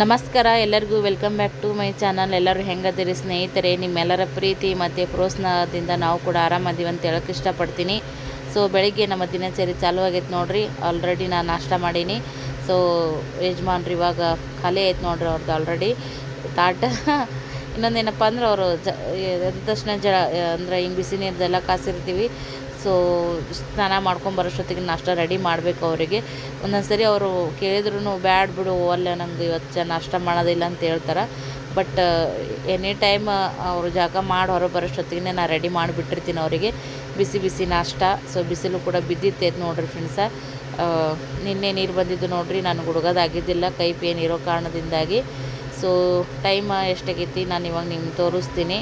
ನಮಸ್ಕಾರ, ಎಲ್ಲರಿಗೂ welcome back to my channel. ಎಲ್ಲರೂ ಹೆಂಗದಿರಿ ಸ್ನೇಹಿತರೆ, ನಿಮ್ಮೆಲ್ಲರ ಪ್ರೀತಿ ಮತ್ತು ಪ್ರೋತ್ಸಾಹದಿಂದ ನಾವು ಕೂಡ ಆರಾಮದೀವಿ ಅಂತ ಹೇಳಕ್ಕೆ ಇಷ್ಟಪಡ್ತೀನಿ. ಸೊ ಬೆಳಿಗ್ಗೆ ನಮ್ಮ ದಿನಚರಿ ಚಾಲೂ ಆಗೈತೆ ನೋಡಿರಿ. ಆಲ್ರೆಡಿ ನಾನು ನಾಷ್ಟ ಮಾಡೀನಿ. ಸೊ ಯಜಮಾನ್ರು ಇವಾಗ ಖಾಲಿ ಐತೆ ನೋಡ್ರಿ ಅವ್ರದ್ದು ಆಲ್ರೆಡಿ ತಾಟ, ಇನ್ನೊಂದೇನಪ್ಪ ಅಂದ್ರೆ ಅವರು ಜ, ಎದ್ದ ತಕ್ಷಣ ಜ ಅಂದರೆ ಹಿಂಗೆ ಬಿಸಿ ನೀರ್ದೆಲ್ಲ ಕಾಸಿರ್ತೀವಿ. ಸೊ ಸ್ನಾನ ಮಾಡ್ಕೊಂಬರೋಷ್ಟೊತ್ತಿಗೆ ನಾಷ್ಟ ರೆಡಿ ಮಾಡಬೇಕು ಅವರಿಗೆ. ಒಂದೊಂದು ಸರಿ ಅವರು ಕೇಳಿದ್ರು ಬ್ಯಾಡ್ ಬಿಡು ಅಲ್ಲ ನಂಗೆ ಇವತ್ತು ನಾಷ್ಟ ಮಾಡೋದಿಲ್ಲ ಅಂತ ಹೇಳ್ತಾರೆ. ಬಟ್, ಎನಿ ಟೈಮ್ ಅವರು ಜಾಗ ಮಾಡಿ ಹೊರ ಬರೋಷ್ಟೊತ್ತಿಗೆ ನಾನು ರೆಡಿ ಮಾಡಿಬಿಟ್ಟಿರ್ತೀನಿ ಅವರಿಗೆ. ಬಿಸಿ ಬಿಸಿ ನಾಷ್ಟ. ಸೊ ಬಿಸಿಲು ಕೂಡ ಬಿದ್ದಿತ್ತೈತೆ ನೋಡ್ರಿ ಫ್ರೆಂಡ್ಸ ನಿನ್ನೆ ನೀರು ಬಂದಿದ್ದು ನೋಡ್ರಿ, ನಾನು ಹುಡುಗೋದಾಗಿದ್ದಿಲ್ಲ ಕೈ ಪೇನ್ ಇರೋ ಕಾರಣದಿಂದಾಗಿ. ಸೊ ಟೈಮ್ ಎಷ್ಟಾಗೈತಿ ನಾನು ಇವಾಗ ನಿಮ್ಗೆ ತೋರಿಸ್ತೀನಿ.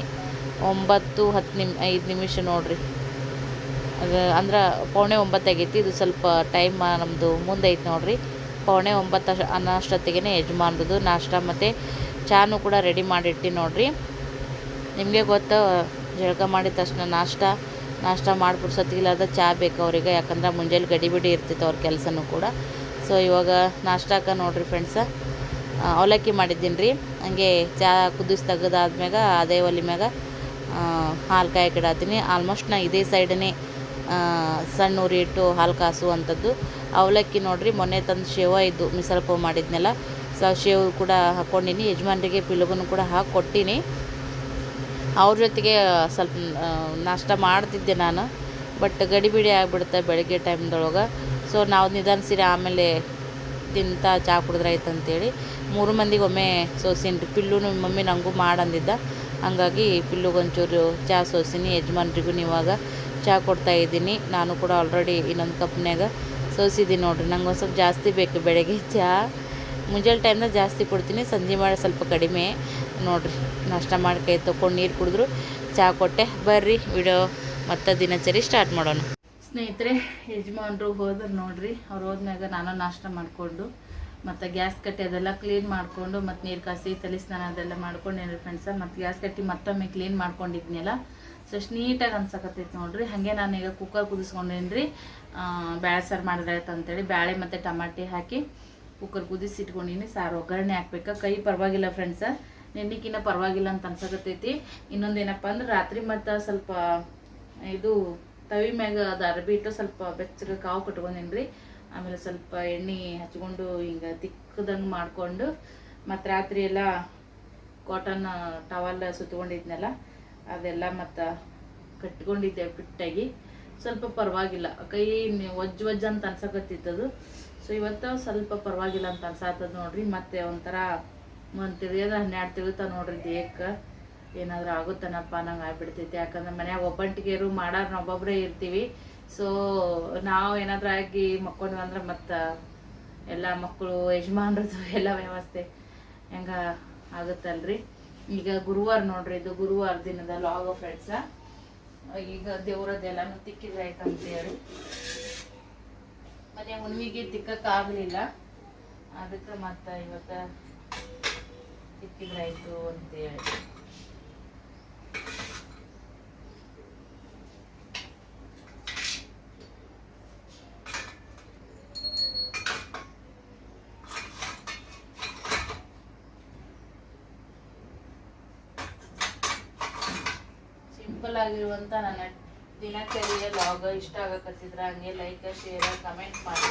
ಒಂಬತ್ತು ಹತ್ತು ನಿಮ್, ಐದು ನಿಮಿಷ ನೋಡ್ರಿ. ಅಂದ್ರೆ ಪೌಣೆ ಒಂಬತ್ತು ಆಗೈತಿ. ಇದು ಸ್ವಲ್ಪ ಟೈಮ್ ನಮ್ಮದು ಮುಂದೆ ಐತೆ ನೋಡಿರಿ. ಪೌಣೆ ಒಂಬತ್ತು ಅನ್ನೋಷ್ಟೊತ್ತಿಗೆ ಯಜಮಾನ್ರದ್ದು ನಾಷ್ಟ ಮತ್ತು ಚಾನು ಕೂಡ ರೆಡಿ ಮಾಡಿಟ್ಟಿ ನೋಡಿರಿ. ನಿಮಗೆ ಗೊತ್ತು, ಜಳಕ ಮಾಡಿದ ತಕ್ಷಣ ನಾಷ್ಟ ನಾಷ್ಟ ಮಾಡಿಬಿಡ್ಸೋತ್ತಿಗಿಲ್ಲದ ಚಾ ಬೇಕು ಅವ್ರಿಗೆ. ಯಾಕಂದ್ರೆ ಮುಂಜಾನೆ ಗಡಿಬಿಡಿ ಇರ್ತಿತ್ತು ಅವ್ರ ಕೆಲಸನೂ ಕೂಡ. ಸೊ ಇವಾಗ ನಾಷ್ಟಕ್ಕ ನೋಡಿರಿ ಫ್ರೆಂಡ್ಸ ಅವಲಕ್ಕಿ ಮಾಡಿದ್ದೀನಿ ರೀ. ಹಂಗೆ ಚಹಾ ಕುದಿಸಿ ತೆಗೆದಾದ್ಮ್ಯಾಗ ಅದೇ ಒಲೆ ಮ್ಯಾಗ ಹಾಲು ಕಾಯಕ್ಕೆ ಇಡತ್ತೀನಿ ಆಲ್ಮೋಸ್ಟ್ ನಾ ಇದೇ ಸೈಡನೇ ಸಣ್ಣ ಉರಿ ಇಟ್ಟು ಹಾಲು ಕಾಸುವಂಥದ್ದು ಅವಲಕ್ಕಿ ನೋಡ್ರಿ, ಮೊನ್ನೆ ತಂದು ಶೇವ ಇದ್ದು ಮಿಸಲ್ ಪಾವ್ ಮಾಡಿದ್ನೆಲ್ಲ. ಸೊ, ಶೇವ್ ಕೂಡ ಹಾಕ್ಕೊಂಡಿನಿ. ಯಜಮಾನ್ರಿಗೆ ಪಿಲುಗನ್ನು ಕೂಡ ಹಾಕಿ ಕೊಟ್ಟಿನಿ. ಅವ್ರ ಜೊತೆಗೆ ಸ್ವಲ್ಪ ನಾಷ್ಟ ಮಾಡ್ತಿದ್ದೆ ನಾನು. ಬಟ್ ಗಡಿಬಿಡಿ ಆಗಿಬಿಡುತ್ತೆ ಬೆಳಗ್ಗೆ ಟೈಮ್ದೊಳಗೆ. ಸೊ, ನಾವು ನಿಧಾನಿಸಿರಿ ಆಮೇಲೆ ತಿಂತ ಚಹಾ ಕುಡಿದ್ರಾಯ್ತು ಅಂತೇಳಿ ಮೂರು ಮಂದಿಗೆ ಒಮ್ಮೆ ಸೋಸಿನ್ರಿ. ಪಿಲ್ಲುನು ಮಮ್ಮಿ ನನಗೂ ಮಾಡಂದಿದ್ದ. ಹಂಗಾಗಿ ಪಿಲ್ಲುಗೊಂಚೂರು ಚಹಾ ಸೋಸಿನಿ. ಯಜಮಾನ್ರಿಗೂ ಇವಾಗ ಚಹಾ ಕೊಡ್ತಾ ಇದ್ದೀನಿ. ನಾನು ಕೂಡ ಆಲ್ರೆಡಿ ಇನ್ನೊಂದು ಕಪ್ನ್ಯಾಗ ಸೋಸಿದ್ದೀನಿ ನೋಡಿರಿ. ನಂಗೆ ಒಂದು ಸ್ವಲ್ಪ ಜಾಸ್ತಿ ಬೇಕು, ಬೆಳಗ್ಗೆ ಚಹಾ. ಮುಂಜಾನೆ ಟೈಮ್ದಾಗ ಜಾಸ್ತಿ ಕೊಡ್ತೀನಿ, ಸಂಜೆ ಮಾಡಿ ಸ್ವಲ್ಪ ಕಡಿಮೆ. ನೋಡಿರಿ, ನಾಷ್ಟ ಮಾಡಿ ಕೈ ತೊಗೊಂಡು ನೀರು ಕುಡಿದ್ರು ಚಹಾ ಕೊಟ್ಟೆ. ಬರ್ರಿ ವಿಡಿಯೋ ಮತ್ತು ದಿನಚರಿ ಸ್ಟಾರ್ಟ್ ಮಾಡೋಣ. ಸ್ನೇಹಿತರೆ, ಯಜಮಾನ್ರು ಹೋದ್ರು ನೋಡ್ರಿ. ಅವ್ರು ಹೋದ್ಮ್ಯಾಗ ನಾನು ನಾಷ್ಟ ಮಾಡಿಕೊಂಡು, ಮತ್ತು ಗ್ಯಾಸ್ ಕಟ್ಟಿ ಅದೆಲ್ಲ ಕ್ಲೀನ್ ಮಾಡಿಕೊಂಡು, ಮತ್ತು ನೀರು ಕಾಸಿ, ತಲೆ ಸ್ನಾನ ಅದೆಲ್ಲ ಮಾಡ್ಕೊಂಡೇನ್ರಿ ಫ್ರೆಂಡ್ಸ ಮತ್ತು ಗ್ಯಾಸ್ ಕಟ್ಟಿ ಮತ್ತೊಮ್ಮೆ ಕ್ಲೀನ್ ಮಾಡ್ಕೊಂಡಿದ್ನಲ್ಲ ಸೊ ನೀಟಾಗಿ ಅನ್ಸಕತ್ತೈತಿ ನೋಡ್ರಿ. ಹಾಗೆ ನಾನು ಈಗ ಕುಕ್ಕರ್ ಕುದಿಸ್ಕೊಂಡೇನ್ರಿ. ಬ್ಯಾಳೆ ಸಾರು ಮಾಡಿದ್ರಾಯ್ತು ಅಂತೇಳಿ ಬ್ಯಾಳೆ ಮತ್ತು ಟಮಾಟಿ ಹಾಕಿ ಕುಕ್ಕರ್ ಕುದಿಸಿ ಇಟ್ಕೊಂಡಿನಿ. ಸಾರು ಒಗ್ಗರಣೆ ಹಾಕ್ಬೇಕು? ಕೈ ಪರವಾಗಿಲ್ಲ ಫ್ರೆಂಡ್ಸ ನೆನ್ನಿಕಿನ್ನ ಪರವಾಗಿಲ್ಲ ಅಂತ ಅನ್ಸಕತ್ತೈತಿ. ಇನ್ನೊಂದು ಏನಪ್ಪ ಅಂದ್ರೆ ರಾತ್ರಿ ಮತ್ತು ಸ್ವಲ್ಪ, ಇದು ತವಿ ಮ್ಯಾಗ ಅದು ಅರ್ಬಿ ಇಟ್ಟು ಸ್ವಲ್ಪ ಬೆಚ್ಚಗೆ ಕಾವು ಕಟ್ಕೊಂಡೇನ್ರಿ. ಆಮೇಲೆ ಸ್ವಲ್ಪ ಎಣ್ಣೆ ಹಚ್ಕೊಂಡು ಹಿಂಗೆ ತಿಕ್ಕದಂಗೆ ಮಾಡಿಕೊಂಡು ಮತ್ತು ರಾತ್ರಿ ಎಲ್ಲ ಕಾಟನ್ ಟವಲ್ ಸುತ್ಕೊಂಡಿದ್ನಲ್ಲ ಅದೆಲ್ಲ ಮತ್ತು ಕಟ್ಕೊಂಡಿದ್ದೆ ಫಿಟ್ಟಾಗಿ ಸ್ವಲ್ಪ ಪರವಾಗಿಲ್ಲ. ಕೈ ನಿ- ಒಜ್ಜ ಅಂತ ಅಂತ ಅನ್ಸಕತ್ತಿತ್ತದು ಸೊ ಇವತ್ತು ಸ್ವಲ್ಪ ಪರವಾಗಿಲ್ಲ ಅಂತ ಅನ್ಸಾತದ ನೋಡ್ರಿ. ಮತ್ತೆ ಒಂಥರ ಒಂದು ತಿಳಿಯೋದು ಹನ್ನೆರಡು ತಿಳಿತಾವ ನೋಡ್ರಿ ದೇಹಕ್ಕೆ. ಏನಾದರೂ ಆಗುತ್ತನಪ್ಪ, ನಂಗೆ ಆಗ್ಬಿಡ್ತೈತಿ. ಯಾಕಂದ್ರೆ ಮನ್ಯಾಗ ಒಬ್ಬಂಟಿಗೆರು ಮಾಡಾರ ಒಬ್ಬೊಬ್ಬರೇ ಇರ್ತೀವಿ. ಸೊ ನಾವು ಏನಾದರೂ ಆಗಿ ಮಕ್ಕೊಂಡ್ವಿ ಅಂದ್ರೆ ಮತ್ತು ಎಲ್ಲ ಮಕ್ಕಳು, ಯಜಮಾನ್ರದ್ದು ಎಲ್ಲ ವ್ಯವಸ್ಥೆ ಹೆಂಗ ಆಗುತ್ತಲ್ರಿ? ಈಗ ಗುರುವಾರ ನೋಡ್ರಿ, ಇದು ಗುರುವಾರ ದಿನದ ಲಾಗ್ ಫ್ರೆಂಡ್ಸ ಈಗ ದೇವ್ರದ್ದೆಲ್ಲಾನು ತಿಕ್ಕಿದ್ರೆ ಹೇಳಿ ಮನೆ ಹುಣ್ಣಿಗೆ ತಿಕ್ಕಕ್ಕಾಗಲಿಲ್ಲ. ಅದಕ್ಕೆ ಮತ್ತೆ ಇವತ್ತ ತಿಕ್ಕಿದ್ರಾಯ್ತು ಅಂತೇಳಿ. ಆಗಿರುವಂತ ನನ್ನ ದಿನಚರಿಯ ಲಾಗ್ ಇಷ್ಟ ಆಗಕತ್ತಿದ್ರ ಹಂಗೆ ಲೈಕ್ ಶೇರ್ ಕಮೆಂಟ್ ಮಾಡಿ.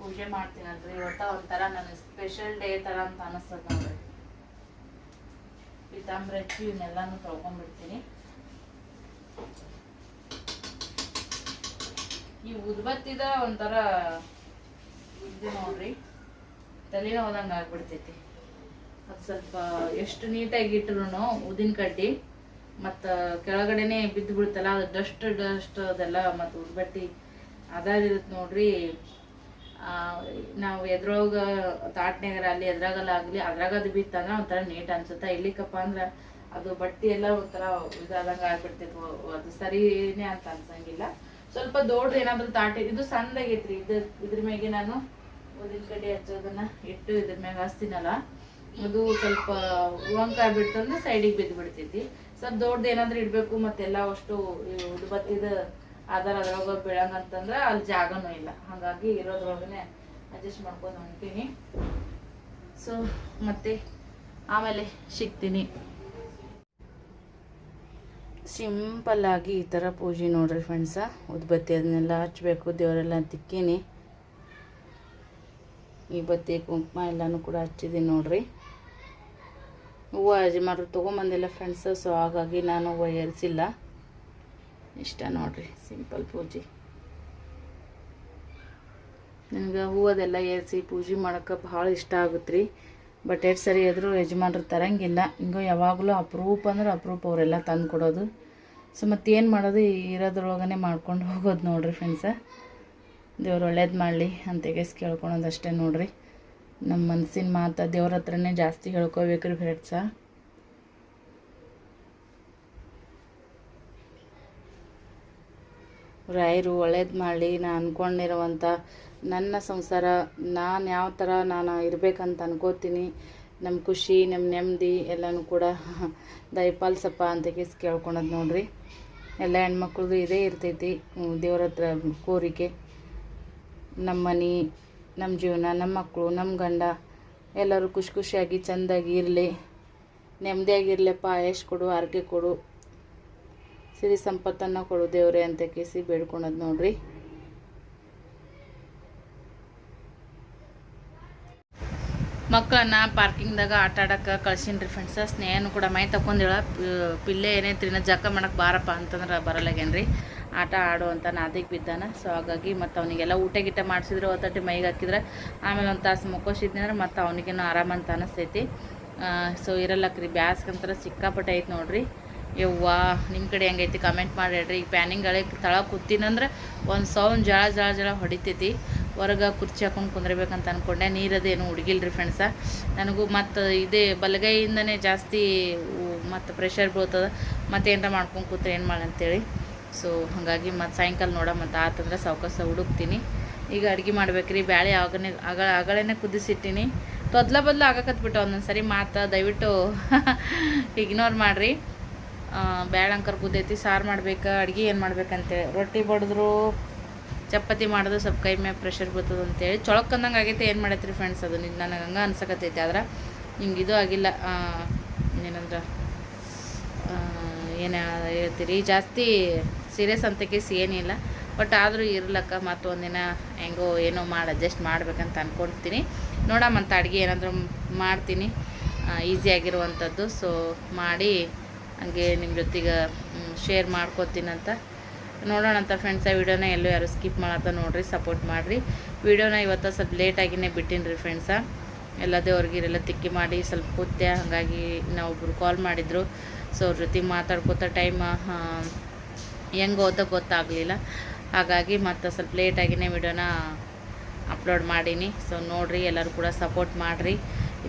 ಪೂಜೆ ಮಾಡ್ತೀನಲ್ರಿ ಇವತ್ತ ಒಂಥರ ನನ್ನ ಸ್ಪೆಷಲ್ ಡೇ ತರ ಅಂತ ಅನಿಸ್ತದ ನೋಡ್ರಿ. ಪೀತಾಂಬರಿ ಹಚ್ಚಿ ಇವನ್ನೆಲ್ಲಾನು ತೊಳ್ಕೊಂಡ್ಬಿಡ್ತೀನಿ. ಈ ಉದ್ಬತ್ತಿದ ಒಂಥರ ಇದು ನೋಡ್ರಿ. ತಲೆನೋದಂಗೆ ಆಗ್ಬಿಡ್ತೈತಿ. ಅದು ಸ್ವಲ್ಪ ಎಷ್ಟು ನೀಟಾಗಿ ಇಟ್ರು ಉದಿನ ಕಡ್ಡಿ, ಮತ್ತು ಕೆಳಗಡೆನೆ ಬಿದ್ದು ಬಿಡ್ತಲ್ಲ, ಅದು ಡಸ್ಟ್ ಡಸ್ಟ್ ಅದೆಲ್ಲ ಮತ್ತು ಉದ್ಬಟ್ಟಿ ಅದಾಗಿರುತ್ತೆ ನೋಡ್ರಿ. ನಾವು ಎದ್ರೊಳಗ ತಾಟ್ನಾಗರ ಅಲ್ಲಿ ಎದ್ರಾಗಲ್ಲ ಆಗಲಿ, ಅದ್ರಾಗ ಅದು ಬಿತ್ತಂದ್ರೆ ಒಂಥರ ನೀಟ್ ಅನ್ಸುತ್ತೆ. ಇಲ್ಲಿಕಪ್ಪ ಅಂದ್ರೆ ಅದು ಬಟ್ಟೆ ಎಲ್ಲ ಒಂಥರ ಇದಾದಂಗೆ ಆಗ್ಬಿಡ್ತೈತಿ. ಅದು ಸರಿನೇ ಅಂತ ಅನ್ಸಂಗಿಲ್ಲ. ಸ್ವಲ್ಪ ದೊಡ್ಡ ಏನಾದ್ರು ತಾಟ, ಇದು ಸಣ್ಣದಾಗೈತ್ರಿ ಇದು ಇದ್ರ ಮ್ಯಾಗೆ ನಾನು ಉದಿನ ಕಡ್ಡಿ ಹಚ್ಚೋದನ್ನ ಇಟ್ಟು ಇದ್ರ ಮ್ಯಾಗ ಹಚ್ತೀನಲ್ಲ, ಅದು ಸ್ವಲ್ಪ ಉಳಂಕ ಬಿಡ್ತಂದ್ರೆ ಸೈಡಿಗೆ ಬಿದ್ದು ಬಿಡ್ತೈತಿ ಸ್ವಲ್ಪ ದೊಡ್ಡದು ಏನಾದ್ರೂ ಇಡಬೇಕು, ಮತ್ತೆಲ್ಲ ಅಷ್ಟು ಉದ್ಬತ್ತಿದ ಆಧಾರ ಅದ್ರೊಳಗೆ ಬೀಳಂಗಂತಂದ್ರೆ ಅಲ್ಲಿ ಜಾಗನೂ ಇಲ್ಲ. ಹಾಗಾಗಿ ಇರೋದ್ರೊಳಗನೆ ಅಡ್ಜಸ್ಟ್ ಮಾಡ್ಕೊಂಡು ಹೊಂಟೀನಿ. ಸೊ ಮತ್ತೆ ಆಮೇಲೆ ಸಿಗ್ತೀನಿ. ಸಿಂಪಲ್ ಆಗಿ ಈ ಥರ ಪೂಜೆ ನೋಡ್ರಿ ಫ್ರೆಂಡ್ಸ ಉದ್ಬತ್ತಿ ಅದನ್ನೆಲ್ಲ ಹಚ್ಚಬೇಕು ದೇವರೆಲ್ಲ ತಿಕ್ಕೀನಿ. ಈ ಬತ್ತಿ, ಕುಂಕುಮ ಎಲ್ಲನೂ ಕೂಡ ಹಚ್ಚಿದ್ದೀನಿ ನೋಡ್ರಿ. ಹೂವು ಯಜಮಾನ್ರು ತೊಗೊಂಬಂದಿಲ್ಲ ಫ್ರೆಂಡ್ಸ ಸೊ ಹಾಗಾಗಿ ನಾನು ಹೂವು ಏರಿಸಿಲ್ಲ. ಇಷ್ಟ ನೋಡ್ರಿ ಸಿಂಪಲ್ ಪೂಜೆ. ನನಗೆ ಹೂವದೆಲ್ಲ ಏರಿಸಿ ಪೂಜೆ ಮಾಡೋಕೆ ಭಾಳ ಇಷ್ಟ ಆಗುತ್ತೆ ರೀ ಬಟ್ ಎಷ್ಟು ಸರಿ ಆದರೂ ಯಜಮಾನ್ರು ತರಂಗಿಲ್ಲ. ಹಿಂಗೋ ಯಾವಾಗಲೂ ಅಪರೂಪ ಅಂದ್ರೆ ಅಪರೂಪ ಅವರೆಲ್ಲ ತಂದು ಕೊಡೋದು ಸೊ ಮತ್ತೇನು ಮಾಡೋದು? ಇರೋದ್ರೊಳಗೇ ಮಾಡ್ಕೊಂಡು ಹೋಗೋದು ನೋಡ್ರಿ ಫ್ರೆಂಡ್ಸ ದೇವ್ರು ಒಳ್ಳೇದು ಮಾಡಲಿ ಅಂತ ಕೇಳ್ಕೊಳೋದು ಅಷ್ಟೇ ನೋಡ್ರಿ. ನಮ್ಮ ಮನಸ್ಸಿನ ಮಾತು ದೇವ್ರ ಹತ್ರನೇ ಜಾಸ್ತಿ ಹೇಳ್ಕೊಬೇಕ್ರಿ ಫ್ರೆಂಡ್ಸ ರಾಯರು ಒಳ್ಳೇದು ಮಾಡಲಿ. ನಾನು ಅಂದ್ಕೊಂಡಿರೋವಂಥ ನನ್ನ ಸಂಸಾರ, ನಾನು ಯಾವ ಥರ ನಾನು ಇರಬೇಕಂತ ಅನ್ಕೋತೀನಿ. ನಮ್ಮ ಖುಷಿ ನಮ್ಮ ನೆಮ್ಮದಿ ಎಲ್ಲನೂ ಕೂಡ ದಯಪಾಲ್ಸಪ್ಪ ಅಂತ ಕೇಸ್ ಕೇಳ್ಕೊಳೋದು ನೋಡ್ರಿ. ಎಲ್ಲ ಹೆಣ್ಮಕ್ಳದ್ದು ಇದೇ ಇರ್ತೈತಿ ದೇವ್ರ ಹತ್ರ ಕೋರಿಕೆ. ನಮ್ಮ ಮನೆ ನಮ್ಮ ಜೀವನ ನಮ್ಮ ಮಕ್ಕಳು ನಮ್ಮ ಗಂಡ, ಎಲ್ಲರೂ ಖುಷಿ ಖುಷಿಯಾಗಿ, ಚೆಂದಾಗಿ ಇರಲಿ. ನೆಮ್ಮದಿಯಾಗಿರ್ಲಪ್ಪ ಆಯಶ್ ಕೊಡು ಆರೋಗ್ಯ ಕೊಡು. ಸಿರಿ ಸಂಪತ್ತನ್ನು ಕೊಡು ದೇವ್ರೆ ಅಂತ ಕೇಸಿ ಬೇಡ್ಕೊಳೋದು ನೋಡ್ರಿ. ಮಕ್ಕಳನ್ನ ಪಾರ್ಕಿಂಗ್ದಾಗ ಆಟ ಆಡಕ್ಕೆ ಕಳ್ಸೀನಿ ರೀ ಫ್ರೆಂಡ್ಸ ಸ್ನೇಹನು ಕೂಡ ಮೈ ತಕೊಂಡಿಳ ಪಿಲ್ಲೆ ಏನೇ ನಾ ಜಕ ಮಾಡಕ್ಕೆ ಬಾರಪ್ಪ ಅಂತಂದ್ರೆ ಬರಲಾಗೇನ್ರಿ ಆಟ ಆಡು ಅಂತ ನಾದಿಗೆ ಬಿದ್ದಾನ. ಸೊ ಹಾಗಾಗಿ ಮತ್ತು ಅವನಿಗೆಲ್ಲ ಊಟ ಗೀಟ ಮಾಡಿಸಿದ್ರೆ ಒತ್ತಟ್ಟಿ ಮೈಗೆ ಹಾಕಿದ್ರೆ, ಆಮೇಲೆ ಒಂದು ತಾಸು ಮುಕ್ಕೋಸಿದ್ನಿ ಅಂದ್ರೆ ಮತ್ತು ಅವನಿಗೇನು ಆರಾಮಂತ ಅನಿಸ್ತೈತಿ. ಸೊ ಇರಲ್ಲಕ್ರಿ ಬ್ಯಾಸ್ಗಂತರ ಸಿಕ್ಕಾಪಟ್ಟೆ ಐತೆ ನೋಡ್ರಿ. ಯವ್ವಾ ನಿಮ್ಮ ಕಡೆ ಹೆಂಗೈತಿ? ಕಮೆಂಟ್ ಮಾಡಿ ಹೇಳ್ರಿ ಈಗ ಪ್ಯಾನಿಂಗ್ ಗಳೆ ತಳ ಕೂತಿನಂದ್ರೆ ಒಂದು ಸೌಂಡ್ ಜಳ ಜಳ ಜಳ ಹೊಡಿತೈತಿ. ಹೊರಗೆ ಕುರ್ಚಿ ಹಾಕೊಂಡು ಕುಂದ್ರಬೇಕಂತ ಅಂದ್ಕೊಂಡೆ ನೀರದೇನು ಹುಡುಗಿಲ್ರಿ ಫ್ರೆಂಡ್ಸ ನನಗೂ ಮತ್ತು ಇದೇ ಬಲಗೈಯಿಂದನೇ ಜಾಸ್ತಿ ಮತ್ತು ಪ್ರೆಷರ್ ಬೀಳ್ತದ. ಮತ್ತು ಏನಾರ ಮಾಡ್ಕೊಂಡು ಕೂತ್ರೆ ಏನು ಮಾಡಿ ಅಂತೇಳಿ. ಸೊ ಹಾಗಾಗಿ ಮತ್ತು ಸಾಯಂಕಾಲ ನೋಡ ಮತ್ತು ಆತಂದ್ರೆ ಸಾವಕಾಸ ಹುಡುಕ್ತೀನಿ. ಈಗ ಅಡುಗೆ ಮಾಡ್ಬೇಕ್ರಿ. ಬ್ಯಾಳೆ ಆಗನೇ ಆಗ ಆಗಳೇನೆ ಕುದಿಸಿಟ್ಟಿನಿ. ತೊದ್ಲ ಬದ್ಲು ಆಗಕತ್ಬಿಟ್ಟು ಒಂದೊಂದು ಸರಿ ಮಾತು, ದಯವಿಟ್ಟು ಇಗ್ನೋರ್ ಮಾಡಿರಿ. ಬ್ಯಾಳೆ ಅಂಕರ್ ಕುದೈತಿ ಸಾರು ಮಾಡ್ಬೇಕು, ಅಡುಗೆ ಏನು ಮಾಡ್ಬೇಕಂತೇಳಿ. ರೊಟ್ಟಿ ಬಡಿದ್ರು ಚಪಾತಿ ಮಾಡಿದ್ರೆ ಸ್ವಲ್ಪ ಕೈ ಮ್ಯಾಗ ಪ್ರೆಷರ್ ಬರ್ತದೆ ಅಂತೇಳಿ. ಚೊಳಕ್ಕಂದಂಗೆ ಆಗೈತೆ, ಏನು ಮಾಡೈತ್ರಿ ಫ್ರೆಂಡ್ಸ್ ಅದು? ನನಗೆ ಹಂಗೆ ಅನ್ಸಕತ್ತೈತೆ ಆದ್ರೆ ಹಿಂಗೆ ಇದು ಆಗಿಲ್ಲ. ಏನಂದ್ರೆ ಏನು ಹೇಳ್ತೀರಿ? ಜಾಸ್ತಿ ಸೀರಿಯಸ್ ಅಂತ ಕೇಸ್ ಏನಿಲ್ಲ ಬಟ್ ಆದರೂ ಇರ್ಲಕ್ಕ ಮತ್ತೊಂದಿನ ಹೆಂಗೋ ಏನೋ ಮಾಡಿ ಅಡ್ಜಸ್ಟ್ ಮಾಡ್ಬೇಕಂತ ಅಂದ್ಕೊಳ್ತೀನಿ ನೋಡಮ್ಮಂತ ಅಡುಗೆ ಏನಾದರೂ ಮಾಡ್ತೀನಿ. ಈಸಿ ಆಗಿರುವಂಥದ್ದು ಸೊ ಮಾಡಿ ಹಂಗೆ ನಿಮ್ಮ ಜೊತೆಗೆ ಶೇರ್ ಮಾಡ್ಕೊತೀನಂತ ನೋಡೋಣ ಅಂತ ಫ್ರೆಂಡ್ಸ್ ಆ ವಿಡಿಯೋನ ಎಲ್ಲೂ ಯಾರು ಸ್ಕಿಪ್ ಮಾಡತ್ತ ನೋಡ್ರಿ ಸಪೋರ್ಟ್ ಮಾಡಿರಿ. ವಿಡಿಯೋನ ಇವತ್ತು ಸ್ವಲ್ಪ ಲೇಟಾಗಿನೇ ಬಿಟ್ಟಿನಿ ರೀ ಫ್ರೆಂಡ್ಸ ಎಲ್ಲ ದೇವ್ರಿಗಿರೆಲ್ಲ ತಿಕ್ಕಿ ಮಾಡಿ ಸ್ವಲ್ಪ ಕೂತೆ ಹಾಗಾಗಿ ನಾವೊಬ್ರು ಕಾಲ್ ಮಾಡಿದ್ರು. ಸೊ ಅವ್ರ ಜೊತೆ ಮಾತಾಡ್ಕೋತ ಟೈಮ್ ಹೆಂಗೆ ಓದೋ ಗೊತ್ತಾಗಲಿಲ್ಲ. ಹಾಗಾಗಿ ಮತ್ತು ಸ್ವಲ್ಪ ಲೇಟಾಗಿನೇ ವಿಡಿಯೋನ ಅಪ್ಲೋಡ್ ಮಾಡೀನಿ. ಸೊ ನೋಡಿರಿ, ಎಲ್ಲರೂ ಕೂಡ ಸಪೋರ್ಟ್ ಮಾಡಿರಿ.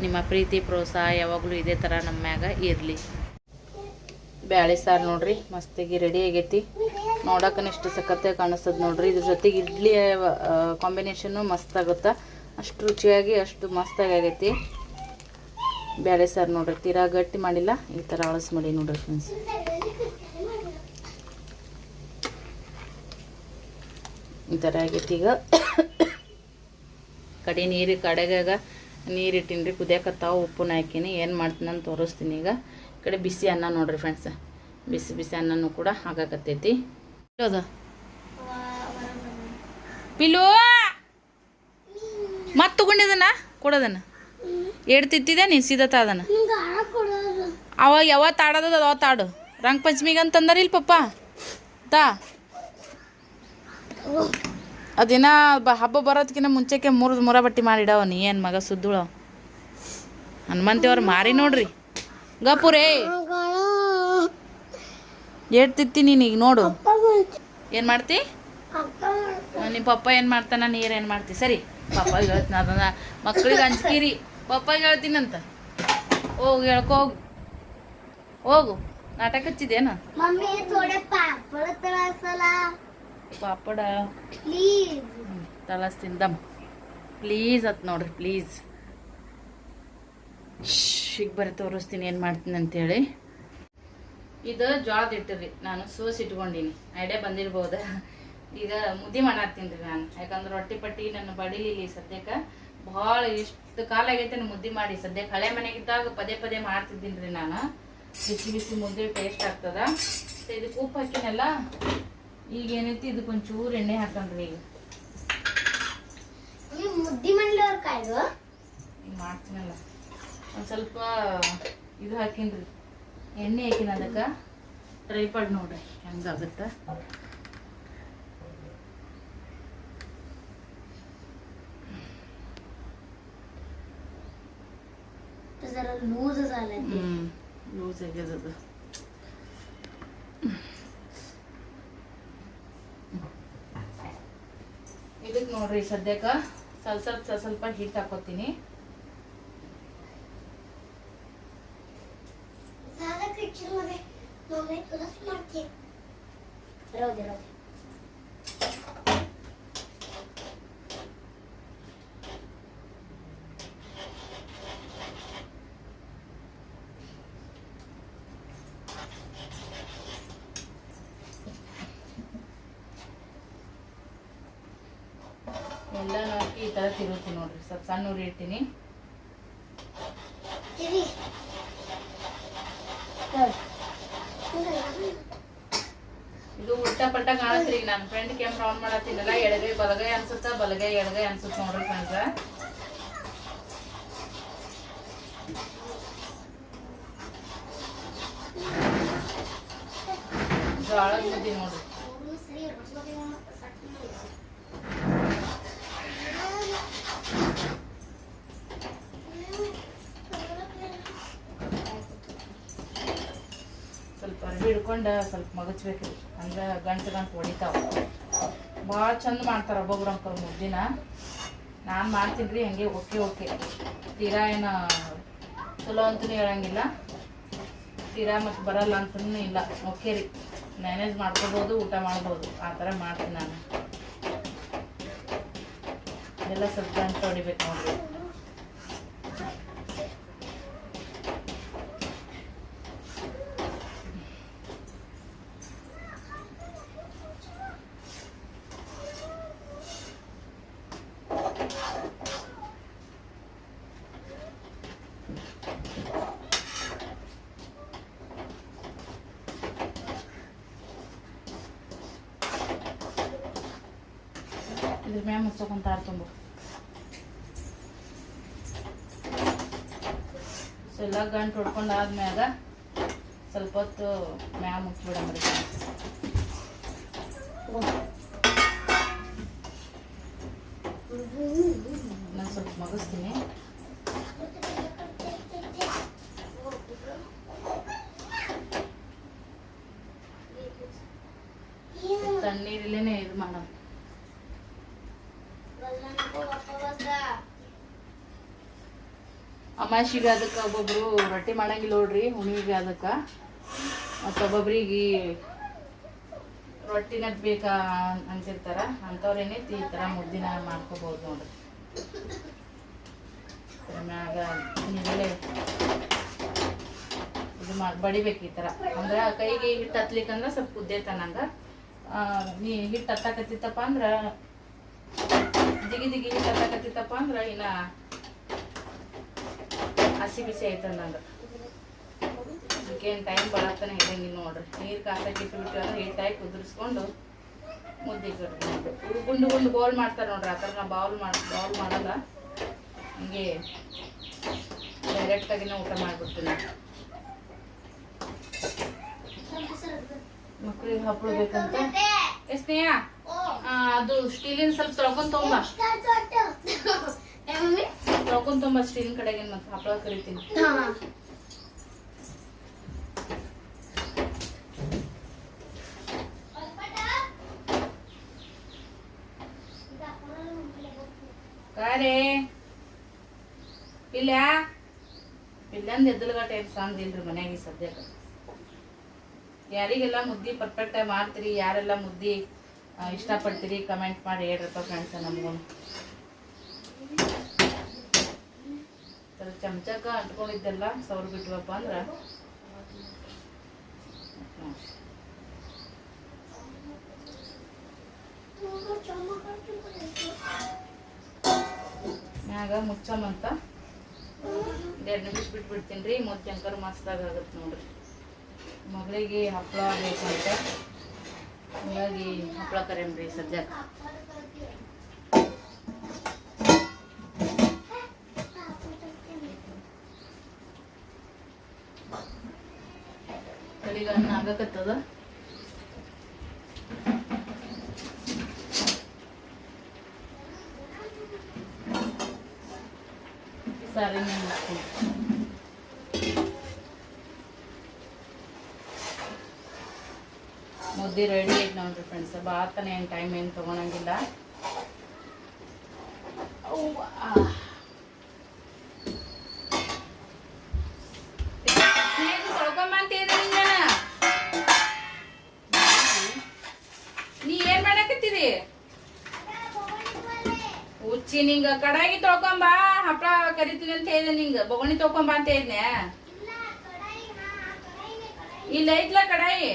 ನಿಮ್ಮ ಪ್ರೀತಿ, ಪ್ರೋತ್ಸಾಹ ಯಾವಾಗಲೂ ಇದೇ ಥರ ನಮ್ಮ ಮ್ಯಾಗ ಇರಲಿ. ಬ್ಯಾಳೆ ಸಾರು ನೋಡ್ರಿ, ಮಸ್ತಾಗಿ ರೆಡಿ ಆಗೈತಿ. ನೋಡಕ್ಕನ ಎಷ್ಟು ಸಖತ್ತಾಗಿ ಕಾಣಿಸ್ತದೆ ನೋಡ್ರಿ. ಇದ್ರ ಜೊತೆಗೆ ಇಡ್ಲಿ ಕಾಂಬಿನೇಷನ್ನು ಮಸ್ತ್ ಆಗುತ್ತಾ? ಅಷ್ಟು ರುಚಿಯಾಗಿ, ಅಷ್ಟು ಮಸ್ತಾಗಿ ಆಗೈತಿ. ಬೇಳೆ ಸಾರು ನೋಡ್ರಿ, ತೀರಾ ಗಟ್ಟಿ ಮಾಡಿಲ್ಲ. ಈ ಥರ ಅಳಸ್ ಮಾಡಿ ನೋಡ್ರಿ ಫ್ರೆಂಡ್ಸ್ ಈ ಥರ ಆಗೈತಿ ಈಗ. ಕಡೆ ನೀರು ಕಡೆಗಾಗ ನೀರು ರೀ ಕುದಿಯಕತ್ತಾವ ಉಪ್ಪನ್ನ ಹಾಕಿನಿ. ಏನು ಮಾಡ್ತೀನಿ ಅಂತ ತೋರಿಸ್ತೀನಿ ಈಗ. ಈ ಕಡೆ ಬಿಸಿ ಅನ್ನ ನೋಡ್ರಿ ಫ್ರೆಂಡ್ಸ್ ಬಿಸಿ ಬಿಸಿ ಅನ್ನನೂ ಕೂಡ ಹಾಕಾಕತ್ತೈತಿ ಅದು ಪಿಲು ಮತ್ತೆ ತಗೊಂಡಿದನ? ಕೊಡೋದನ್ನ ಎಡ್ತಿತ್ತಿದೆ ನೀನು? ಸೀದಾ ಅದನ್ನ ಅವ ಯಾವತ್ತು ಆಡೋದದ ಅವತ್ತು ಆಡು ರಂಗ ಪಂಚಮಿಗೆ ಅಂತಂದಾರ ಇಲ್ಲ ಪಪ್ಪ? ತಾ ಅದಿನ ಬ ಹಬ್ಬ ಬರೋದಕ್ಕಿಂತ ಮುಂಚೆಕ್ಕೆ ಮೂರು ಮೂರ ಬಟ್ಟಿ ಮಾಡಿಡವ ನೀ ಏನು ಮಗ ಸುದ್ದುಳವ ಹನುಮಂತೇವ್ರ ಮಾರಿ ನೋಡ್ರಿ. ಗಪುರೇ ಏಡ್ತಿತ್ತಿ ನೀನು ಈಗ ನೋಡು. ಏನ್ ಮಾಡ್ತಿ? ನಿಮ್ ಪಪ್ಪ ಏನ್ ಮಾಡ್ತಾನ? ನೀರ್ ಏನ್ ಮಾಡ್ತಿ? ಸರಿ ಪಪ್ಪ ಹೇಳ್ತೀನಿ ಅದನ್ನ. ಮಕ್ಳಿಗೆ ಹಂಚ್ತೀರಿ ಪಪ್ಪಾಗ ಹೇಳ್ತೀನಂತ. ಹೋಗು ಹೇಳ್ಕೋಗು ಹೋಗು. ಹೋಗು ನಾಟಕ ಹಚ್ಚಿದೇನ ಪಾಪಡ ತಲಸ್ತೀನಿ ದಮ್. ಪ್ಲೀಸ್ ಅತ್ ನೋಡ್ರಿ ಪ್ಲೀಸ್. ಈಗ ಬರೀ ತೋರಿಸ್ತೀನಿ ಏನ್ ಮಾಡ್ತೀನಿ ಅಂತೇಳಿ. ಇದು ಜೋಳದ ಹಿಟ್ಟಿರಿ ನಾನು ಸೋಸಿ ಇಟ್ಕೊಂಡಿನಿ. ಐಡಿಯಾ ಬಂದಿರ್ಬೋದ. ಈಗ ಮುದ್ದೆ ಮಾಡತ್ತೀನಿ ರೀ ನಾನು. ಯಾಕಂದ್ರೆ ರೊಟ್ಟಿ ಪಟ್ಟಿ ನನ್ನ ಬಡಿಲಿಲ್ಲ ಈ ಸದ್ಯಕ್ಕೆ ಭಾಳ ಇಷ್ಟು ಕಾಲ ಆಗೈತೆ ಮುದ್ದೆ ಮಾಡಿ. ಸದ್ಯಕ್ಕೆ ಹಳೆ ಮನೆಗಿದ್ದಾಗ ಪದೇ ಪದೇ ಮಾಡ್ತಿದ್ದೀನಿ ರೀ ನಾನು. ಬಿಸಿ ಬಿಸಿ ಮುದ್ದೆ ಟೇಸ್ಟ್ ಆಗ್ತದ. ಇದಕ್ಕೆ ಉಪ್ಪು ಹಾಕಿನಲ್ಲ ಈಗ ಏನೈತಿ? ಇದಕ್ಕೆ ಒಂಚೂರು ಎಣ್ಣೆ ಹಾಕಣ್ರಿ ಈಗ. ಮುದ್ದೆ ಮಾಡ್ತೀನಲ್ಲ. ಒಂದು ಸ್ವಲ್ಪ ಇದು ಹಾಕಿನ್ರಿ. ಎಣ್ಣೆ ಹಾಕಿನ ಅದಕ್ಕೆ. ಟ್ರೈ ಪಡ್ ನೋಡ್ರಿ ಹೆಂಗಾಗುತ್ತೆ. ಇದಕ್ ಲೂಸ್ ಆಗ್ಯದ ಇದಕ್ಕೆ ನೋಡ್ರಿ ಸದ್ಯಕ್ಕ ಸ್ವಲ್ಪ ಸ್ವಲ್ಪ ಸ್ವಲ್ಪ ಸ್ವಲ್ಪ ಹಿಟ್ಟು ಹಾಕೋತೀನಿ. Mamy to na. Robię, robię. ಎಲ್ಲ ನಾಲ್ಕು ಈ ಥರ ತಿರುತ್ತೀನಿ ನೋಡ್ರಿ ಸ್ವಲ್ಪ ಸಣ್ಣ ಉರಿ ಇಡ್ತೀನಿ ಉಲ್ಟಾ ಪಲ್ಟಾ ಕಾಣತ್ರಿ ಈಗ ನನ್ನ ಫ್ರೆಂಡ್ ಕ್ಯಾಮ್ರಾ ಆನ್ ಮಾಡತ್ತೀನಲ್ಲ ಎಡಗೈ ಬಲಗೈ ಅನ್ಸುತ್ತಾ, ಬಲಗೈ, ಎಡಗೈ ಅನ್ಸುತ್ತ ನೋಡ್ರಿ ಫ್ರೆಂಡ್ಸ ಜೋಳದ ಮುದ್ದೆ ನೋಡ್ರಿ. ಅರ್ಬಿ ಹಿಡ್ಕೊಂಡು ಸ್ವಲ್ಪ ಮಗಚ್ಬೇಕ್ರಿ. ಹಂಗೆ ಗಂಟು ಗಂಟು ಹೊಡಿತಾವ. ಭಾಳ ಚಂದ ಮಾಡ್ತಾರ ಒಬ್ಬೊಬ್ರು ಅಂಕಲ್ ಮುದ್ದಿನ. ನಾನು ಮಾಡ್ತೀನಿ ರೀ ಹಂಗೆ ಓಕೆ ಓಕೆ. ತೀರಾ ಏನು ಚಲೋ ಅಂತಲೂ ಹೇಳಂಗಿಲ್ಲ. ತೀರಾ ಮತ್ತು ಬರಲ್ಲ ಅಂತಲೂ ಇಲ್ಲ. ಓಕೆ ರೀ. ಮ್ಯಾನೇಜ್ ಮಾಡ್ಕೋಬೋದು, ಊಟ ಮಾಡ್ಬೋದು. ಆ ಥರ ಮಾಡ್ತೀನಿ ನಾನು. ಎಲ್ಲ ಸ್ವಲ್ಪ ಗಂಟು ಹೊಡಿಬೇಕು ನೋಡ್ರಿ. ಇದ್ರ ಮ್ಯಾಗ ಮುಚ್ಚಕೊಂತ ತುಂಬ. ಸೊ ಎಲ್ಲ ಗಂಟು ಹೊಡ್ಕೊಂಡು ಆದ್ಮ್ಯಾಗ ಸ್ವಲ್ಪ ಹೊತ್ತು ಮ್ಯಾಗ ಮುಚ್ಚಿಬಿಡಂಬ್ರಿ ನಾನು ಸ್ವಲ್ಪ ಮಗಿಸ್ತೀನಿ. ತಣ್ಣೀರಿಲ್ಲೇನೆ ಇದು ಮಾಡೋಣ ಅಮಾಸಿಗೆ ಅದಕ್ಕೆ ಒಬ್ಬೊಬ್ರು ರೊಟ್ಟಿ ಮಾಡಂಗಿಲ್ಲ ನೋಡ್ರಿ ಹುಣ್ಣಿಗೆ ಅದಕ್ಕೆ. ಮತ್ತು ಒಬ್ಬೊಬ್ರಿಗೆ ರೊಟ್ಟಿನ ಬೇಕಾ ಅಂತಿರ್ತಾರ ಅಂಥವ್ರೇನೈತಿ ಈ ಥರ ಮುದ್ದಿನ ಮಾಡ್ಕೋಬೋದು ನೋಡ್ರಿ. ಮ್ಯಾಗ ನೀವೆಲ್ಲ ಇದು ಮಾಡಿ ಬಡಿಬೇಕು ಈ ಥರ ಅಂದ್ರೆ ಕೈಗೆ ಹಿಟ್ಟು ಹತ್ಲಿಕ್ಕಂದ್ರೆ ಸ್ವಲ್ಪ ಕುದ್ದೇತನಂಗ ನೀ ಹಿಟ್ಟು ಹತ್ತಾಕತ್ತಿತ್ತಪ್ಪ ಅಂದ್ರೆ, ದಿಗಿ ದಿಗಿ ಹಿಟ್ಟು ಹತ್ತಾಕತ್ತಿತ್ತಪ್ಪ ಅಂದ್ರೆ ಇನ್ನ ಹಸಿ ಬಿಸಿ ಐತಂದಂಗ ಅದಕ್ಕೇನು ಟೈಮ್ ಬರತ್ತಾನೆ ಹಿಡಂಗಿಲ್ಲ ನೋಡ್ರಿ. ನೀರು ಕಾಸಕ್ಕೆ ಇಟ್ಬಿಟ್ಟು ಅಂದ್ರೆ ಹಿಟ್ಟಾಗಿ ಕುದುರಿಸ್ಕೊಂಡು ಮುದ್ದೆ ಕಟ್ಕೊಂಡು ಗುಂಡು ಗುಂಡು ಬೌಲ್ ಮಾಡ್ತಾರೆ ನೋಡ್ರಿ, ಆ ಥರ ನಾವು ಬೌಲ್ ಮಾಡಿ ಬೌಲ್ ಮಾಡಲ್ಲ. ಹಿಂಗೆ ಡೈರೆಕ್ಟಾಗಿನೇ ಊಟ ಮಾಡಿಬಿಡ್ತೀನಿ. ಮಕ್ಕಳಿಗೆ ಹಪ್ಪಳ ಬೇಕಂತ? ಸ್ನೇಹ ಅದು ಸ್ಟೀಲಿನ ಸ್ವಲ್ಪ ತೊಳ್ಕೊಂಡ್ ತೊಗೊಂಬ. ತೊಳ್ಕೊಂಡ್ ತೊಗೊಂಬ ಸ್ಟೀಲಿನ ಕಡೆಗೆ ಮತ್ತೆ ಹಪ್ಪಳ ಕರಿತೀನಿ. ಕಾರೇ. ಇಲ್ಲಂದ್ ಪಿಲ್ಯಂದ ಎದ್ದಲ್ಗಟ್ಟ ಏನು ಸಣ್ಣದಿಲ್ರಿ ಮನ್ಯಾಗ ಈ ಸದ್ಯಕ್ಕೆ ಯಾರಿಗೆಲ್ಲ ಮುದ್ದಿ ಪರ್ಫೆಕ್ಟಾಗಿ ಮಾಡ್ತೀರಿ ಯಾರೆಲ್ಲ ಮುದ್ದಿ ಇಷ್ಟಪಡ್ತೀರಿ ಕಮೆಂಟ್ ಮಾಡಿ ಹೇಳ್ರಪ್ಪ ಫ್ರೆಂಡ್ಸ್ ನಮಗೂ. ಚಮಚಕ್ಕ ಅಂಟ್ಕೊಂಡಿದ್ದೆಲ್ಲ ಸೌರ್ ಬಿಟ್ವಪ್ಪ ಅಂದ್ರೆ. ಮ್ಯಾಗ ಮುಚ್ಚಮಂತ ಎರಡು ನಿಮಿಷ ಬಿಟ್ಬಿಡ್ತೀನಿ ರೀ ಮುಚ್ಚಿ ಅಂಕರ್ ಮಸ್ತಾಗಿ ಆಗತ್ತೆ ನೋಡ್ರಿ. ಮಗಳಿಗೆ ಹಪ್ಪಳ ಬೇಕಂತ. ಹಂಗಾಗಿ ಹಪ್ಪಳ ಕರೇನ್ರಿ ಸದ್ಯಕ್ಕೆ ಆಗಕತ್ತದ ಸಾರಿ ಮುದ್ದೆ ರೆಡಿ ಐತೆ ನೋಡ್ರಿ ಫ್ರೆಂಡ್ಸ್ ಬಾತನೆ ಏನು ಟೈಮ್ ಏನು ತೊಗೊಳಂಗಿಲ್ಲ. ಉಚ್ಚಿ ತೊಳ್ಕೊಂಬಾ ಹಪ್ಪಳ ಕರಿತೀನಿ ಅಂತ ಹೇಳಿದೆ ನಿಂಗ. ಬೊಗಣಿ ತೊಳ್ಕೊಂಬ ಅಂತ ಹೇಳಿದ್ನೆ. ಇಲ್ಲ ಐತ್ಲ ಕಡಾಯಿ.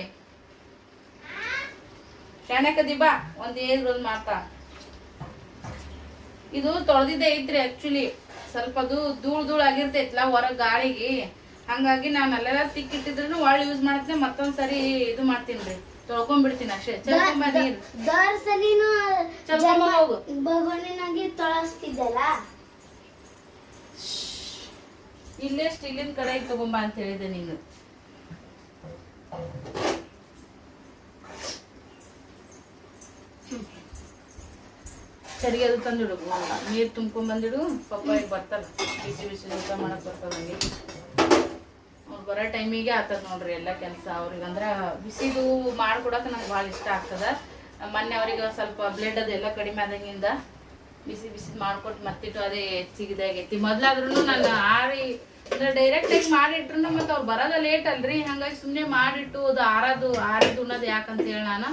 ಶಾಣಕದಿ ಬಾ ಒಂದ್ ಏನ್ ಒಂದ್ ಮಾತಾ. ಇದು ತೊಳೆದಿದ್ದೆ ಐತ್ರಿ ಆಕ್ಚುಲಿ ಸ್ವಲ್ಪ ಅದು ಧೂಳ್ ಧೂಳ್ ಆಗಿರ್ತೈತ್ಲ ಹೊರ ಗಾಳಿಗೆ. ಹಂಗಾಗಿ ನಾನು ಅಲ್ಲೆಲ್ಲ ತಿಕ್ಕಿಟ್ಟಿದ್ರು ಒಳ್ಳೆ ಯೂಸ್ ಮಾಡ್ತೀನಿ ಮತ್ತೊಂದ್ಸರಿ ಇದು ಮಾಡ್ತೀನಿ ತೊಳ್ಕೊಂಡ್ಬಿಡ್ತೀನಿ ಅಷ್ಟೇ. ಚಲ್ಕೊಂಬ ನೀರು. ದರ್ ಸಲಿನೂ ಚಲ್ಕೊಂಬ ಹೋಗು. ಭಗವಾನಿನಾಗಿ ತೊಳಸ್ತಿದ್ದಲ್ಲ? ಇಲ್ಲೇ ಸ್ಟೀಲಿನ ಕಡಾಯಿ ತಗೊಂಬ ಅಂತ ಹೇಳಿದೆ ನೀನು. ಸರಿಗೆ ಅದು ತಂದಿಡು. ನೀರು ತುಂಬ್ಕೊಂಡ್ ಬಂದಿಡು. ಪಪ್ಪ ಬರ್ತಾರ ಬಿಸಿ ಬಿಸಿ ಊಟ ಮಾಡಕ್ ಹಂಗೆ ಬರೋ ಟೈಮಿಗೆ ಆತದ ನೋಡ್ರಿ ಎಲ್ಲ ಕೆಲಸ. ಅವ್ರಿಗೆ ಅಂದ್ರೆ ಬಿಸಿದು ಮಾಡ್ಕೊಡಕ್ಕೆ ನಂಗೆ ಭಾಳ ಇಷ್ಟ ಆಗ್ತದ. ಮೊನ್ನೆ ಅವ್ರಿಗೆ ಸ್ವಲ್ಪ ಬ್ಲಡ್ ಅದೆಲ್ಲ ಕಡಿಮೆ ಆದಂಗಿಂದ ಬಿಸಿ ಬಿಸಿ ಮಾಡ್ಕೊಟ್ಟು ಮತ್ತಿಟ್ಟು ಅದೇ ಹೆಚ್ಚಿಗಿದಾಗೈತಿ ಮೊದ್ಲಾದ್ರೂ ನಾನು ಆರಿ ಅಂದ್ರೆ ಡೈರೆಕ್ಟ್ ಆಗಿ ಮಾಡಿಟ್ರು ಮತ್ತೆ ಅವ್ರು ಬರೋದ ಲೇಟ್ ಅಲ್ರಿ. ಹಂಗಾಗಿ ಸುಮ್ಮನೆ ಮಾಡಿಟ್ಟು ಅದು ಆರದು ಆರದು ಉಣ್ಣೋದು ಯಾಕಂತ ಹೇಳಿ ನಾನು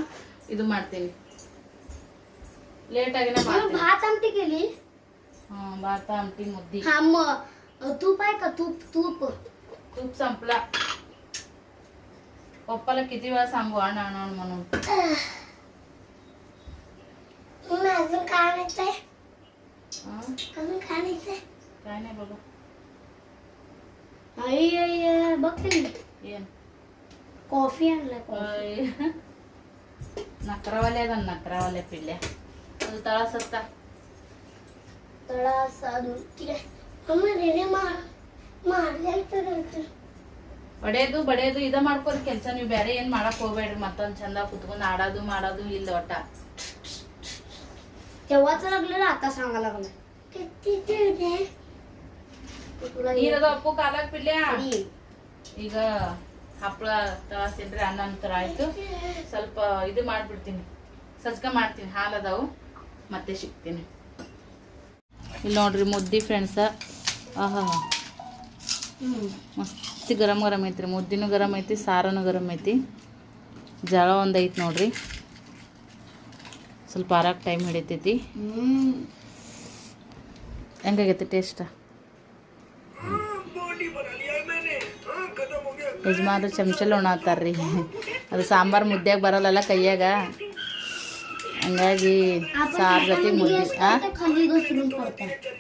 ಇದು ಮಾಡ್ತೀನಿ. ಲೇಟ್ ಆಗಿನ ಭಾತ ಅಂಟಿಗೆ ಹಾ ಭಾತ ಅಂಟಿ ಮುದ್ದಿ. ತೂಪ ತೂಪ್ ತೂಪ? खूप संपला. पप्पाला किती वेळा सांगू आण आण म्हणून. अजून काय आणायचंय? अजून काय आणायचंय? नाही बाबा आई आई आई, बघ ये. कॉफी आणलाय कॉफी. अय. नकरावाल्या का नकरावाल्या पिल्ल्या. तुझा तळा सत्ता तळा असा दूर मार. ಮಾರ್ಲಿಕ್ಕೆ ಬಡಿಯೋದು ಬಡಿಯೋದು ಇದ ಮಾಡ್ಕೋರಿ ಕೆಲಸ ನೀವು ಬೇರೆ ಏನ್ ಮಾಡಕ್ ಹೋಗ್ಬೇಡ್ರಿ ಮತ್ತೊಂದ್ ಚಂದ ಕುತ್ಕೊಂಡ್ ಆಡೋದು ಮಾಡೋದು ಇಲ್ಲ ಒಟ್ಟ तेव्हाच लागलेलं आता सांगा लागलं किती तुला ನೀರದ ಅಪ್ಪು ಕಾಲಾಕ್ ಪಿಲ್ಯ हे- ಈಗ ಹಪ್ಪಳ ತಳಸಿನ್ರಿ ಅನ್ನ ಅಂತರ ಆಯ್ತು ಸ್ವಲ್ಪ ಇದು ಮಾಡ್ಬಿಡ್ತೀನಿ ಸಜ್ಕ ಮಾಡ್ತೀನಿ ಹಾಲು ಅದಾವು ಮತ್ತೆ ಸಿಗ್ತೀನಿ ಇಲ್ಲಿ ನೋಡ್ರಿ ಮುದ್ದಿ ಫ್ರೆಂಡ್ಸ ಆಹಾ हम्म. ಮಸ್ತ್ ಗರಮ್ ಗರಮ್ ಐತ್ರಿ, ಮುದ್ದಿನೂ ಗರಮ್ ಐತಿ, ಸಾರನೂ ಗರಮ್ ಐತಿ. ಜಳ ಒಂದು ಐತಿ ನೋಡ್ರಿ. ಸ್ವಲ್ಪ ಆರಾಕ್ ಟೈಮ್ ಹಿಡಿತೈತಿ. ಹೆಂಗಾಗೈತಿ ಟೇಸ್ಟ ಯಜಮಾನ್ರು ಚಮಚಲ್ಲಿ ಉಣಾತಾರ್ರಿ. ಅದು ಸಾಂಬಾರು ಮುದ್ದೆಯಾಗ ಬರಲ್ಲಲ್ಲ ಕೈಯಾಗ. ಹಂಗಾಗಿ ಸಾರು ಜೊತೆ ಮುದ್ದೆ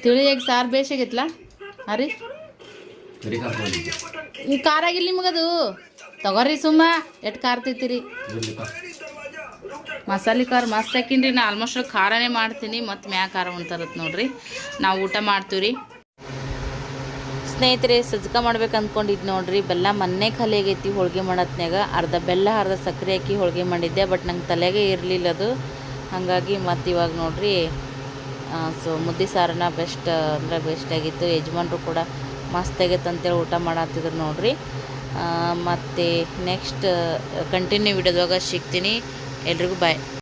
ತಿಳಿಯಾಗಿ ಸಾರು ಬೇಷಾಗಿತ್ಲಾ ಹಾಂ ರೀ? ಇವು ಖಾರ ಆಗಿಲ್ಲ ನಿಮಗದು ತಗೋರಿ ಸುಮ್ಮ ಎಷ್ಟು ಖಾರ ತಿಂತೀರಿ? ಮಸಾಲೆ ಖಾರ ಮಸ್ತ್ ಹಾಕಿನ್ರಿ. ನಾ ಆಲ್ಮೋಸ್ಟ್ ಖಾರನೇ ಮಾಡ್ತೀನಿ ಮತ್ತು ಮ್ಯಾ ಖಾರ ಉಣ್ತಾರತ್ ನೋಡ್ರಿ. ನಾವು ಊಟ ಮಾಡ್ತೀವ್ರಿ. ಸ್ನೇಹಿತರೆ ಸಜ್ಜಕ ಮಾಡ್ಬೇಕು ಅಂದ್ಕೊಂಡಿದ್ದು ನೋಡ್ರಿ. ಬೆಲ್ಲ ಮೊನ್ನೆ ಖಾಲಿ ಆಗೈತಿ ಹೋಳಿಗೆ ಮಾಡತ್ನಾಗ ಅರ್ಧ ಬೆಲ್ಲ ಅರ್ಧ ಸಕ್ಕರೆ ಹಾಕಿ ಹೋಳಿಗೆ ಮಾಡಿದ್ದೆ ಬಟ್ ನಂಗೆ ತಲೆಗೆ ಇರಲಿಲ್ಲ ಅದು. ಹಾಗಾಗಿ ಮತ್ತು ಇವಾಗ ನೋಡ್ರಿ ಸೊ ಮುದ್ದೆ ಸಾರನ್ನ ಬೆಸ್ಟ್ ಅಂದರೆ ಬೆಸ್ಟ್ ಆಗಿತ್ತು. ಯಜಮಾನ್ರು ಕೂಡ ಮಸ್ತ್ ಅಂತೇಳಿ ಊಟ ಮಾಡತ್ತಿದ್ರು ನೋಡ್ರಿ. ಮತ್ತು ನೆಕ್ಸ್ಟ್ ಕಂಟಿನ್ಯೂ ವಿಡಿಯೋದಾಗ ಸಿಗ್ತೀನಿ. ಎಲ್ರಿಗೂ ಬಾಯ್